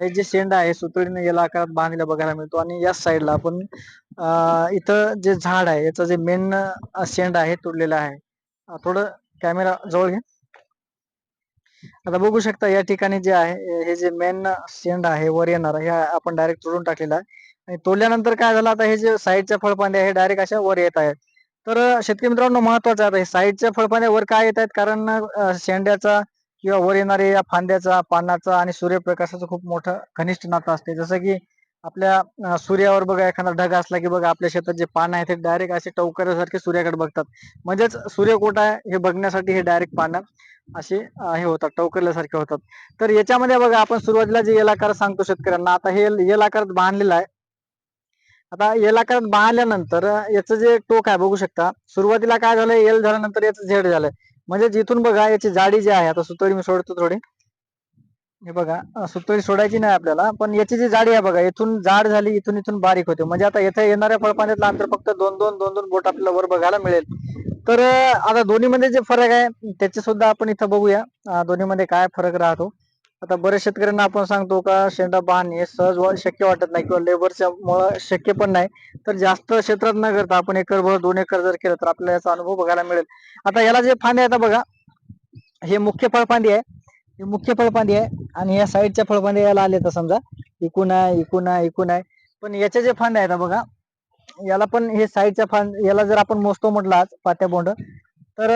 हे जे शेंड आहे सुतळीने याला आकारात बांधलेला बघायला मिळतो. आणि या साईडला आपण इथं जे झाड आहे याचं जे मेन शेंड आहे तुडलेलं आहे. थोडं कॅमेरा जवळ घे. आता बघू शकता या ठिकाणी जे आहे हे जे मेन शेंड आहे वर येणार हे आपण डायरेक्ट तोडून टाकलेलं आहे. आणि तोडल्यानंतर काय झालं आता हे जे साईडच्या फळपांद्या आहे डायरेक्ट अशा वर येत आहेत. तर शेतकरी मित्रांनो महत्वाचं आहे आता हे साईडच्या फळपांद्या वर काय येत आहेत? कारण शेंड्याचा किंवा वर येणाऱ्या या फांद्याचा पानाचा आणि सूर्यप्रकाशाचं खूप मोठं घनिष्ठ नातं असते. जसं की आपल्या सूर्यावर बघा एखादा ढग असला की बघा आपल्या शेतात जे पान आहे ते डायरेक्ट असे टवकऱ्यासारखे सूर्याकडे बघतात. म्हणजेच सूर्य कुठं आहे हे बघण्यासाठी हे डायरेक्ट पानं असे हे होतात टवकरल्यासारखे होतात. तर याच्यामध्ये बघा आपण सुरुवातीला जे एल आकार सांगतो शेतकऱ्यांना आता हे एल आकारात बांधलेलं आहे. आता एल आकारात बांधल्यानंतर याचं जे टोक आहे बघू शकता. सुरुवातीला काय झालं? एल झाल्यानंतर याचं झेड झालंय म्हणजे जिथून बघा याची जाडी जी आहे आता सुतळी मी सोडतो थोडी. हे बघा सुतळी सोडायची नाही आपल्याला पण याची जी जाडी आहे बघा इथून जाड झाली इथून इथून बारीक होते. म्हणजे आता येथे येणाऱ्या फळपाण्यातलं अंतर फक्त दोन दोन दोन दोन बोट आपल्याला वर बघायला मिळेल. तर आता दोन्हीमध्ये जे फरक आहे त्याचे सुद्धा आपण इथं बघूया. दोन्हीमध्ये काय फरक राहतो. आता बऱ्याच शेतकऱ्यांना आपण सांगतो का शेंडा बाण हे सहज शक्य वाटत नाही किंवा लेबरच्या मुळे शक्य पण नाही. तर जास्त क्षेत्रात न करता आपण एकरभर दोन एकर जर केलं तर आपल्याला याचा अनुभव बघायला मिळेल. आता याला जे फांदे आहेत बघा हे मुख्य फळफांदी आहे. हे मुख्य फळफांदी आहे आणि या साईडच्या फळफांदी याला आले तर समजा इकून आहे इकून आहे इकून आहे. पण याचे जे फांदे आहेत बघा याला पण हे साईडच्या फांद याला जर आपण मोजतो म्हटलं आज पात्या बोंड तर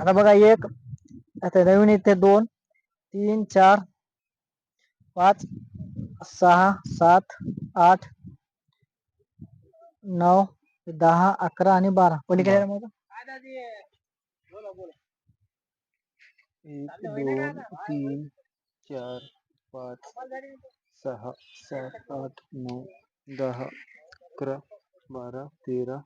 आता बघा एक आता नवीन इथे दोन तीन, चार, पाच सहा सात, आठ नऊ दहा, अकरा आणि बारा पलीकडे आहे माझं? एक, दोन, तीन, चार, पाच, सहा, सात, आठ, नऊ, दहा, अकरा, बारा, तेरा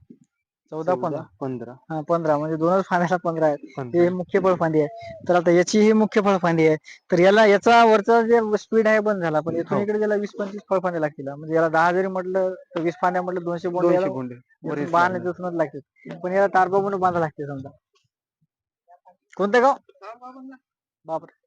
चौदा पंधरा. पंधरा. हा पंधरा. म्हणजे दोनच फांद्याला पंधरा आहेत. हे मुख्य फळफांदी आहे तर आता याची ही मुख्य फळफांदी आहे. तर याला याचा वरचा जे स्पीड आहे बंद झाला. पण इथून हो. इकडे त्याला वीस पंचवीस फळफांद्या लागतील. म्हणजे याला दहा जरी म्हटलं तर वीस फांद्या म्हटलं दोनशे बोंड. तिथूनच लागतील. पण याला तारबा म्हणून बांधा लागते समजा. कोणतं गाव? बापरे.